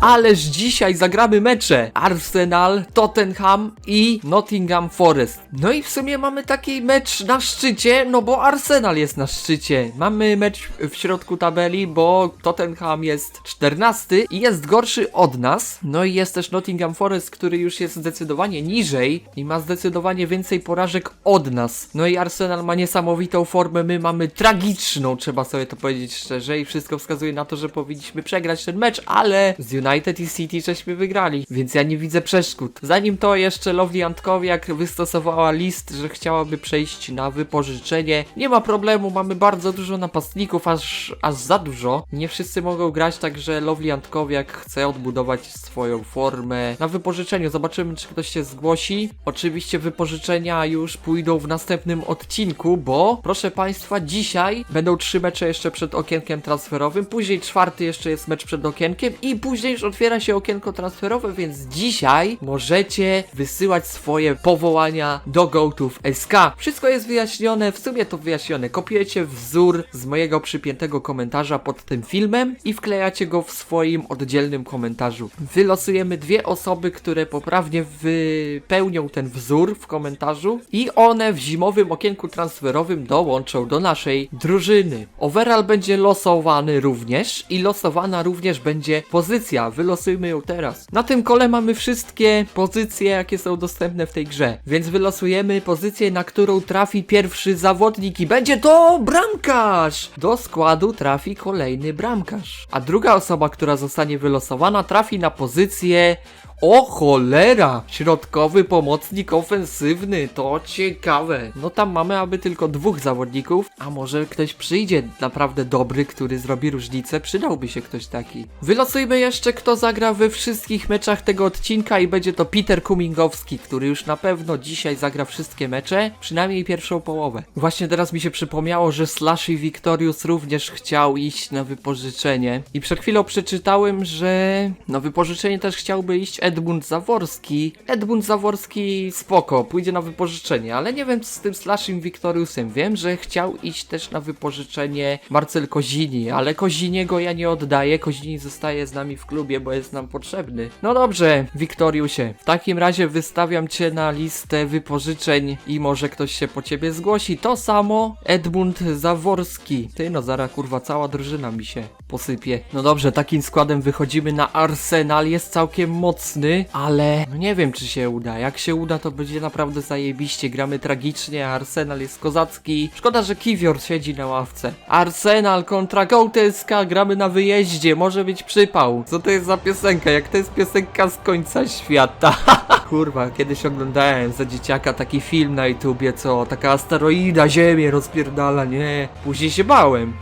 Ależ dzisiaj zagramy mecze Arsenal, Tottenham i Nottingham Forest. No i w sumie mamy taki mecz na szczycie, no bo Arsenal jest na szczycie. Mamy mecz w środku tabeli, bo Tottenham jest 14 i jest gorszy od nas. No i jest też Nottingham Forest, który już jest zdecydowanie niżej i ma zdecydowanie więcej porażek od nas. No i Arsenal ma niesamowitą formę, my mamy tragiczną, trzeba sobie to powiedzieć szczerze i wszystko wskazuje na to, że powinniśmy przegrać ten mecz, ale z United i City żeśmy wygrali, więc ja nie widzę przeszkód. Zanim to jeszcze Lovely Antkowiak wystosowała list, że chciałaby przejść na wypożyczenie. Nie ma problemu, mamy bardzo dużo napastników, aż, aż za dużo. Nie wszyscy mogą grać, także Lovely Antkowiak chce odbudować swoją formę na wypożyczeniu. Zobaczymy, czy ktoś się zgłosi. Oczywiście wypożyczenia już pójdą w następnym odcinku, bo proszę Państwa, dzisiaj będą trzy mecze jeszcze przed okienkiem transferowym, później czwarty jeszcze jest mecz przed okienkiem i później już otwiera się okienko transferowe, więc dzisiaj możecie wysyłać swoje powołania do GoTów SK. Wszystko jest wyjaśnione, w sumie to wyjaśnione. Kopiujecie wzór z mojego przypiętego komentarza pod tym filmem i wklejacie go w swoim oddzielnym komentarzu. Wylosujemy dwie osoby, które poprawnie wypełnią ten wzór w komentarzu i one w zimowym okienku transferowym dołączą do naszej drużyny. Overall będzie losowany również i losowana również będzie pozycja. Wylosujmy ją teraz. Na tym kole mamy wszystkie pozycje, jakie są dostępne w tej grze, więc wylosujemy pozycję, na którą trafi pierwszy zawodnik i będzie to bramkarz! Do składu trafi kolejny bramkarz. A druga osoba, która zostanie wylosowana, trafi na pozycję o cholera! Środkowy pomocnik ofensywny, to ciekawe. No tam mamy aby tylko dwóch zawodników, a może ktoś przyjdzie naprawdę dobry, który zrobi różnicę, przydałby się ktoś taki. Wylosujmy jeszcze kto zagra we wszystkich meczach tego odcinka i będzie to Peter Kumingowski, który już na pewno dzisiaj zagra wszystkie mecze, przynajmniej pierwszą połowę. Właśnie teraz mi się przypomniało, że Slash i Victorious również chciał iść na wypożyczenie i przed chwilą przeczytałem, że na wypożyczenie też chciałby iść Edmund Zaworski. Edmund Zaworski spoko, pójdzie na wypożyczenie, ale nie wiem co z tym Slashem Victoriusem. Wiem, że chciał iść też na wypożyczenie Marcel Kozini, ale Koziniego ja nie oddaję. Kozini zostaje z nami w klubie, bo jest nam potrzebny. No dobrze, Wiktoriusie. W takim razie wystawiam cię na listę wypożyczeń i może ktoś się po ciebie zgłosi. To samo Edmund Zaworski. Ty no, zara kurwa, cała drużyna mi się posypie. No dobrze, takim składem wychodzimy na Arsenal. Jest całkiem mocny, ale no nie wiem, czy się uda. Jak się uda, to będzie naprawdę zajebiście. Gramy tragicznie, Arsenal jest kozacki. Szkoda, że Kiwior siedzi na ławce. Arsenal kontra Gołteska, gramy na wyjeździe. Może być przypał. Co to jest za piosenka? Jak to jest piosenka z końca świata? Kurwa, kiedyś oglądałem za dzieciaka taki film na YouTubie, co taka asteroida Ziemię rozpierdala, nie? Później się bałem.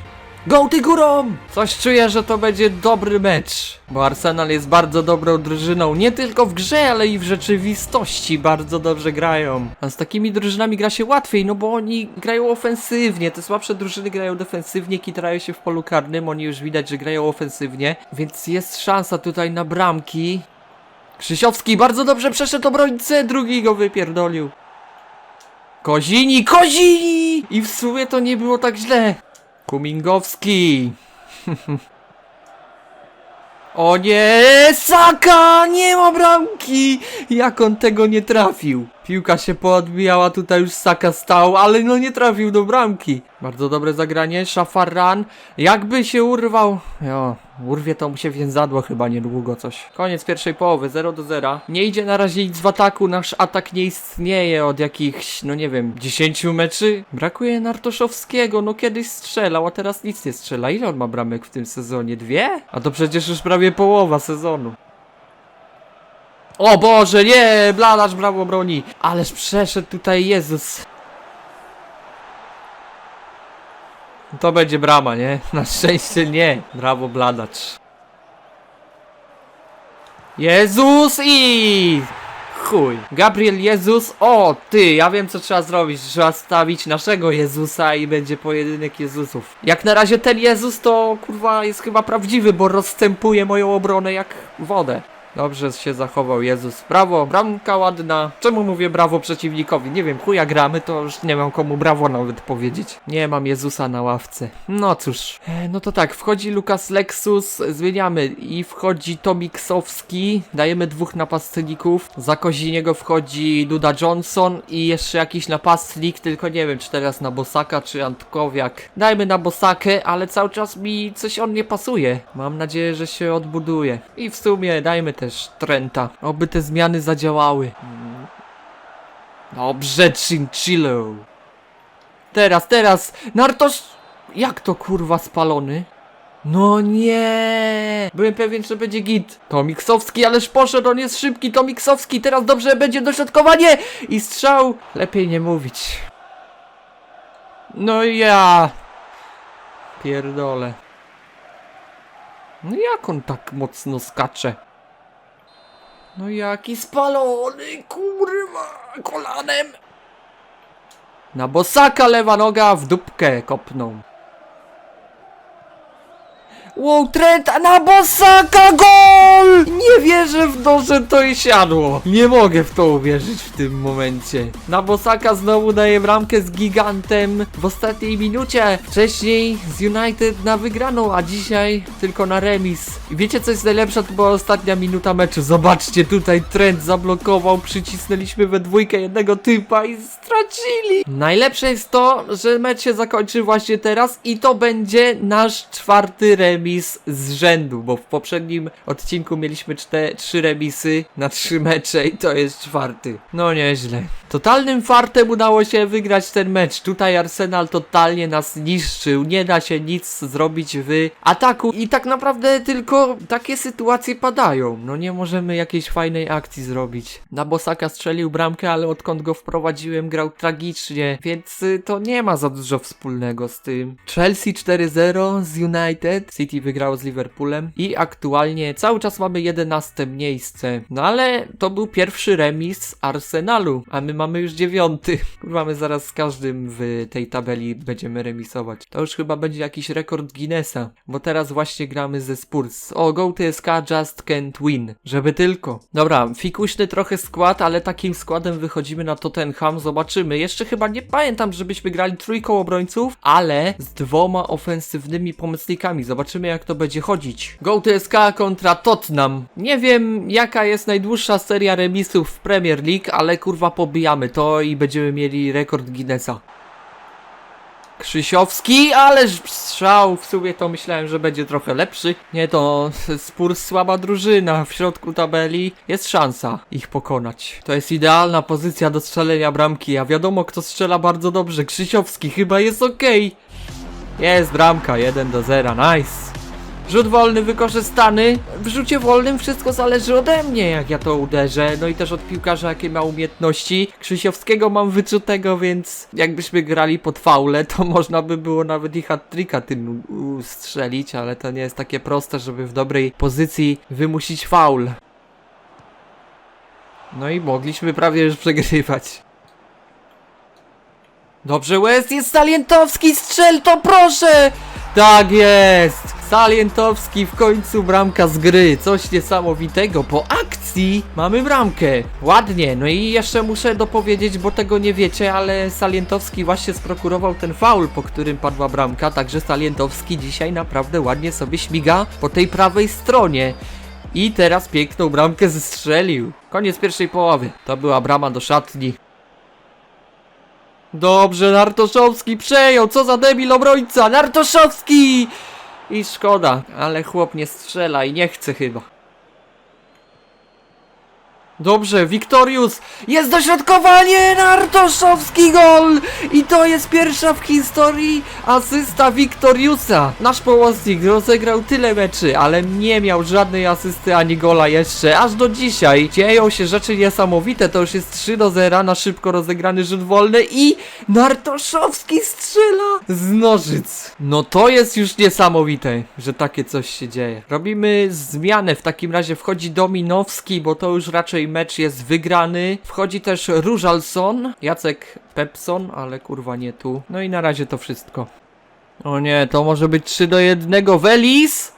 Go ty górą! Coś czuję, że to będzie dobry mecz, bo Arsenal jest bardzo dobrą drużyną, nie tylko w grze, ale i w rzeczywistości bardzo dobrze grają. A z takimi drużynami gra się łatwiej, no bo oni grają ofensywnie, te słabsze drużyny grają defensywnie, kitrają się w polu karnym, oni już widać, że grają ofensywnie, więc jest szansa tutaj na bramki. Krzysiowski bardzo dobrze przeszedł obrońcę, drugi go wypierdolił. Kozini, Kozini! I w sumie to nie było tak źle. Kumingowski. o nie, Saka! Nie ma bramki! Jak on tego nie trafił? Piłka się poodbijała, tutaj już Saka stał, ale no nie trafił do bramki. Bardzo dobre zagranie, Szafarran. Jakby się urwał. Jo, urwie to mu się więzadło chyba niedługo coś. Koniec pierwszej połowy, 0 do 0. Nie idzie na razie nic w ataku, nasz atak nie istnieje od jakichś, no nie wiem, 10 meczy. Brakuje Nartoszowskiego, no kiedyś strzelał, a teraz nic nie strzela. Ile on ma bramek w tym sezonie? Dwie? A to przecież już prawie połowa sezonu. O Boże, nie! Bladacz brawo broni! Ależ przeszedł tutaj Jezus. To będzie brama, nie? Na szczęście nie. Brawo Bladacz. Jezus i... Chuj. Gabriel Jezus. O, ty, ja wiem co trzeba zrobić. Trzeba stawić naszego Jezusa i będzie pojedynek Jezusów. Jak na razie ten Jezus to kurwa jest chyba prawdziwy, bo rozstępuje moją obronę jak wodę. Dobrze się zachował Jezus. Brawo, bramka ładna. Czemu mówię brawo przeciwnikowi? Nie wiem, chuja gramy, to już nie mam komu brawo nawet powiedzieć. Nie mam Jezusa na ławce. No cóż. E, no to tak, wchodzi Lukas Lexus, zmieniamy i wchodzi Tomiksowski. Dajemy dwóch napastników. Za Koziniego wchodzi Duda Johnson i jeszcze jakiś napastnik, tylko nie wiem, czy teraz na Bosaka, czy Antkowiak. Dajmy na Bosakę, ale cały czas mi coś on nie pasuje. Mam nadzieję, że się odbuduje. I w sumie dajmy też Trenta. Oby te zmiany zadziałały. Dobrze, Chinchillo. Teraz, teraz, Nartosz... Jak to kurwa spalony? No nie! Byłem pewien, że będzie git. Tomiksowski, ależ poszedł, on jest szybki, Tomiksowski, teraz dobrze będzie dośrodkowanie! I strzał! Lepiej nie mówić. No ja... Pierdolę. No jak on tak mocno skacze? No jaki spalony, kurwa, kolanem! Na bosaka lewa noga w dupkę kopnął. Wow, Trent, na bosaka gol! Nie wierzę w to, że to i siadło. Nie mogę w to uwierzyć w tym momencie. Na bosaka znowu daje bramkę z gigantem w ostatniej minucie. Wcześniej z United na wygraną, a dzisiaj tylko na remis. I wiecie co jest najlepsze? To była ostatnia minuta meczu. Zobaczcie, tutaj Trent zablokował, przycisnęliśmy we dwójkę jednego typa i stracili. Najlepsze jest to, że mecz się zakończy właśnie teraz i to będzie nasz czwarty remis z rzędu, bo w poprzednim odcinku mieliśmy czte, trzy remisy na trzy mecze i to jest czwarty. No nieźle. Totalnym fartem udało się wygrać ten mecz. Tutaj Arsenal totalnie nas niszczył. Nie da się nic zrobić w ataku i tak naprawdę tylko takie sytuacje padają. No nie możemy jakiejś fajnej akcji zrobić. Na Bosaka strzelił bramkę, ale odkąd go wprowadziłem grał tragicznie, więc y, to nie ma za dużo wspólnego z tym. Chelsea 4-0 z United, City wygrało z Liverpoolem i aktualnie cały czas mamy 11 miejsce. No ale to był pierwszy remis Arsenalu, a my mamy już dziewiąty. Kurwa, zaraz z każdym w tej tabeli będziemy remisować. To już chyba będzie jakiś rekord Guinnessa, bo teraz właśnie gramy ze Spurs. O, Go TSK just can't win. Żeby tylko. Dobra, fikuśny trochę skład, ale takim składem wychodzimy na Tottenham. Zobaczymy. Jeszcze chyba nie pamiętam, żebyśmy grali trójką obrońców, ale z dwoma ofensywnymi pomocnikami. Zobaczymy jak to będzie chodzić. Go TSK kontra Tottenham. Nie wiem jaka jest najdłuższa seria remisów w Premier League, ale kurwa pobijamy to i będziemy mieli rekord Guinnessa. Krzysiowski, ależ strzał, w sumie to myślałem, że będzie trochę lepszy. Nie, to Spurs słaba drużyna, w środku tabeli jest szansa ich pokonać. To jest idealna pozycja do strzelenia bramki, a wiadomo kto strzela bardzo dobrze, Krzysiowski chyba jest okej. Jest bramka, 1 do 0, nice. Rzut wolny wykorzystany. W rzucie wolnym wszystko zależy ode mnie, jak ja to uderzę. No i też od piłkarza, jakie ma umiejętności. Krzysiowskiego mam wyczutego, więc jakbyśmy grali pod faule, to można by było nawet i hat-tricka tym ustrzelić, ale to nie jest takie proste, żeby w dobrej pozycji wymusić faul. No i mogliśmy prawie już przegrywać. Dobrze, West jest Salientowski, strzel to proszę! Tak jest! Salientowski w końcu bramka z gry. Coś niesamowitego. Po akcji mamy bramkę. Ładnie. No i jeszcze muszę dopowiedzieć, bo tego nie wiecie, ale Salientowski właśnie sprokurował ten faul, po którym padła bramka. Także Salientowski dzisiaj naprawdę ładnie sobie śmiga po tej prawej stronie. I teraz piękną bramkę zestrzelił. Koniec pierwszej połowy. To była brama do szatni. Dobrze, Nartoszowski przejął, co za debil obrońca, Nartoszowski! I szkoda, ale chłop nie strzela i nie chce chyba. Dobrze, Wiktorius! Jest dośrodkowanie! Nartoszowski gol! I to jest pierwsza w historii asysta Wiktoriusa. Nasz pomocnik rozegrał tyle meczy, ale nie miał żadnej asysty ani gola jeszcze. Aż do dzisiaj dzieją się rzeczy niesamowite. To już jest 3 do 0 na szybko rozegrany rzut wolny i Nartoszowski strzela z nożyc. No to jest już niesamowite, że takie coś się dzieje. Robimy zmianę. W takim razie wchodzi Dominowski, bo to już raczej mecz jest wygrany. Wchodzi też Różalson, Jacek Pepson, ale kurwa nie tu. No i na razie to wszystko. O nie, to może być 3 do 1. Welis!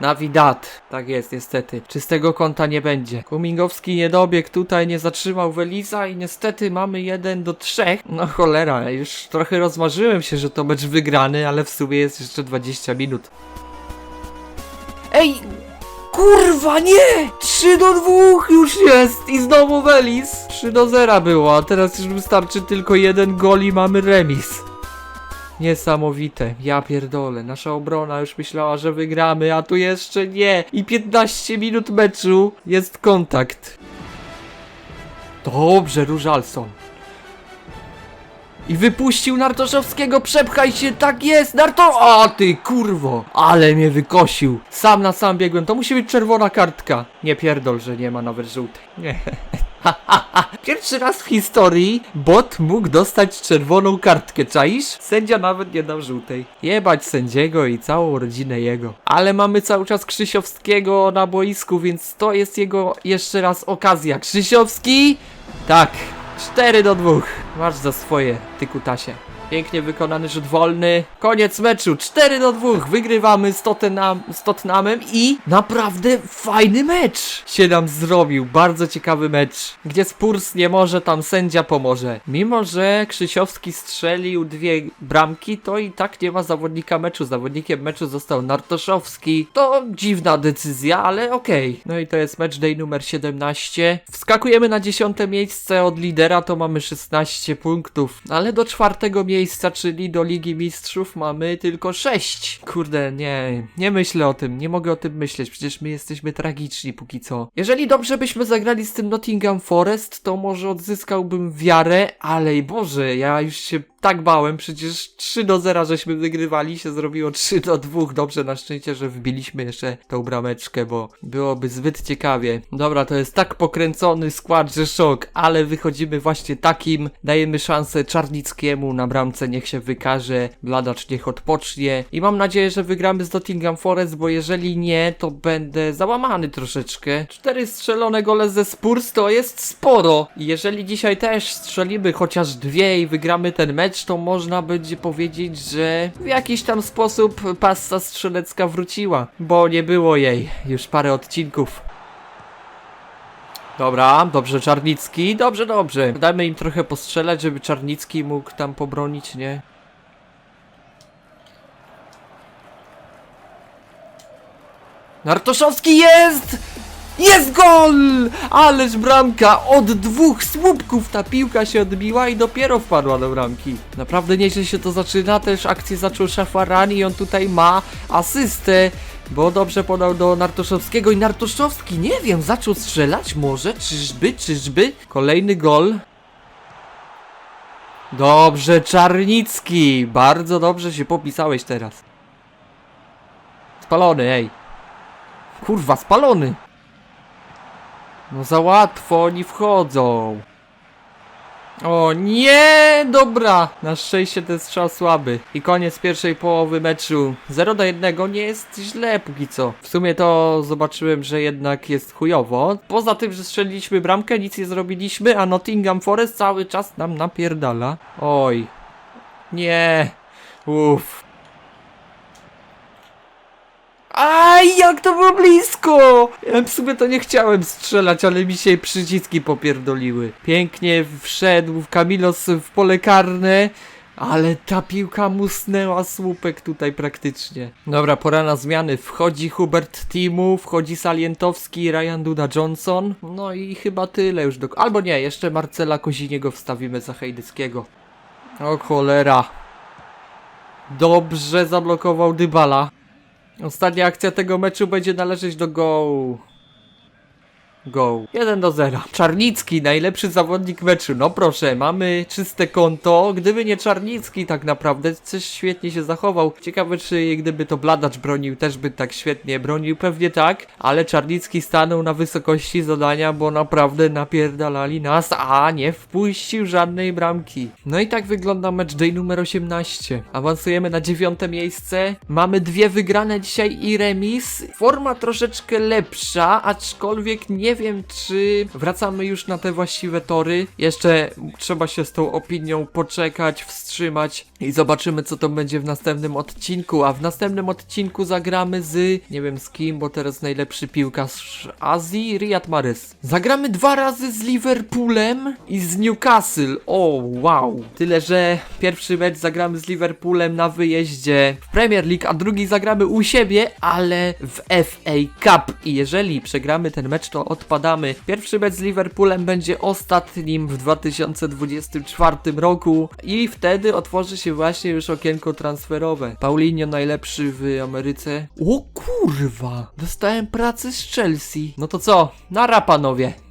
Navidad. Tak jest, niestety. Czystego konta nie będzie. Kumingowski nie dobiegł tutaj, nie zatrzymał Welisa i niestety mamy 1 do 3. No cholera, już trochę rozmarzyłem się, że to mecz wygrany, ale w sumie jest jeszcze 20 minut. Ej! Kurwa, nie! 3 do 2 już jest! I znowu Welis! 3 do 0 było, a teraz już wystarczy tylko jeden gol i mamy remis. Niesamowite, ja pierdolę. Nasza obrona już myślała, że wygramy, a tu jeszcze nie. I 15 minut meczu jest kontakt. Dobrze, Różalson. I wypuścił Nartoszowskiego, przepchaj się, tak jest, Narto... A ty kurwo, ale mnie wykosił. Sam na sam biegłem, to musi być czerwona kartka. Nie pierdol, że nie ma nawet żółtej. Nie. Pierwszy raz w historii bot mógł dostać czerwoną kartkę, czaisz? Sędzia nawet nie dał żółtej. Jebać sędziego i całą rodzinę jego. Ale mamy cały czas Krzysiowskiego na boisku, więc to jest jego jeszcze raz okazja. Krzysiowski! Tak, 4 do 2. Masz za swoje, ty kutasie. Pięknie wykonany rzut wolny. Koniec meczu. 4 do 2. Wygrywamy z, Tottenham, z Tottenhamem i naprawdę fajny mecz się nam zrobił. Bardzo ciekawy mecz. Gdzie Spurs nie może, tam sędzia pomoże. Mimo, że Krzysiowski strzelił dwie bramki, to i tak nie ma zawodnika meczu. Zawodnikiem meczu został Nartoszowski. To dziwna decyzja, ale okej. No i to jest mecz day numer 17. Wskakujemy na dziesiąte miejsce od lidera, to mamy 16 punktów. Ale do czwartego miejsca, czyli do Ligi Mistrzów mamy tylko 6. Kurde, nie, nie myślę o tym, nie mogę o tym myśleć, przecież my jesteśmy tragiczni póki co. Jeżeli dobrze byśmy zagrali z tym Nottingham Forest, to może odzyskałbym wiarę, ale i Boże, ja już się tak bałem, przecież 3 do 0 żeśmy wygrywali, się zrobiło 3 do 2. Dobrze, na szczęście, że wbiliśmy jeszcze tą brameczkę, bo byłoby zbyt ciekawie. Dobra, to jest tak pokręcony skład, że szok, ale wychodzimy właśnie takim. Dajemy szansę Czarnickiemu na bramce, niech się wykaże, Bladacz niech odpocznie i mam nadzieję, że wygramy z Nottingham Forest, bo jeżeli nie, to będę załamany troszeczkę. Cztery strzelone gole ze Spurs to jest sporo. Jeżeli dzisiaj też strzelimy chociaż dwie i wygramy ten mecz, to można będzie powiedzieć, że w jakiś tam sposób pasta strzelecka wróciła, bo nie było jej już parę odcinków. Dobra, dobrze Czarnicki, dobrze, dobrze. Dajmy im trochę postrzelać, żeby Czarnicki mógł tam pobronić, nie? Nartoszowski jest! Jest gol! Ależ bramka! Od dwóch słupków ta piłka się odbiła i dopiero wpadła do bramki. Naprawdę nieźle się to zaczyna. Też akcję zaczął Szafarani i on tutaj ma asystę. Bo dobrze podał do Nartoszowskiego i Nartoszowski, nie wiem, zaczął strzelać może? Czyżby, czyżby? Kolejny gol. Dobrze, Czarnicki! Bardzo dobrze się popisałeś teraz. Spalony, ej. Kurwa, spalony! No za łatwo oni wchodzą. O nie, dobra. Na szczęście ten strzał słaby. I koniec pierwszej połowy meczu. 0 do 1 nie jest źle póki co. W sumie to zobaczyłem, że jednak jest chujowo. Poza tym, że strzeliliśmy bramkę, nic nie zrobiliśmy, a Nottingham Forest cały czas nam napierdala. Oj. Nie. Uff. Aj, jak to było blisko! Ja w sumie to nie chciałem strzelać, ale mi się przyciski popierdoliły. Pięknie wszedł Kamilos w pole karne, ale ta piłka musnęła słupek tutaj praktycznie. Dobra, pora na zmiany. Wchodzi Hubert Timu, wchodzi Salientowski Ryan Duda Johnson. No i chyba tyle już do... Albo nie, jeszcze Marcela Koziniego wstawimy za Hejdyckiego. O cholera. Dobrze zablokował Dybala. Ostatnia akcja tego meczu będzie należeć do Go. Go. 1 do 0. Czarnicki, najlepszy zawodnik meczu. No proszę, mamy czyste konto. Gdyby nie Czarnicki tak naprawdę, coś świetnie się zachował. Ciekawe, czy gdyby to Bladacz bronił, też by tak świetnie bronił. Pewnie tak, ale Czarnicki stanął na wysokości zadania, bo naprawdę napierdalali nas, a nie wpuścił żadnej bramki. No i tak wygląda mecz day numer 18. Awansujemy na dziewiąte miejsce. Mamy dwie wygrane dzisiaj i remis. Forma troszeczkę lepsza, aczkolwiek nie wiem, czy wracamy już na te właściwe tory. Jeszcze trzeba się z tą opinią poczekać, wstrzymać i zobaczymy, co to będzie w następnym odcinku. A w następnym odcinku zagramy z. Nie wiem z kim, bo teraz najlepszy piłkarz Azji, Riyad Mahrez. Zagramy dwa razy z Liverpoolem i z Newcastle. O, wow. Tyle, że pierwszy mecz zagramy z Liverpoolem na wyjeździe w Premier League, a drugi zagramy u siebie, ale w FA Cup. I jeżeli przegramy ten mecz, to odpadamy. Pierwszy mecz z Liverpoolem będzie ostatnim w 2024 roku i wtedy otworzy się właśnie już okienko transferowe. Paulinho najlepszy w Ameryce. O kurwa! Dostałem pracę z Chelsea. No to co? Nara panowie!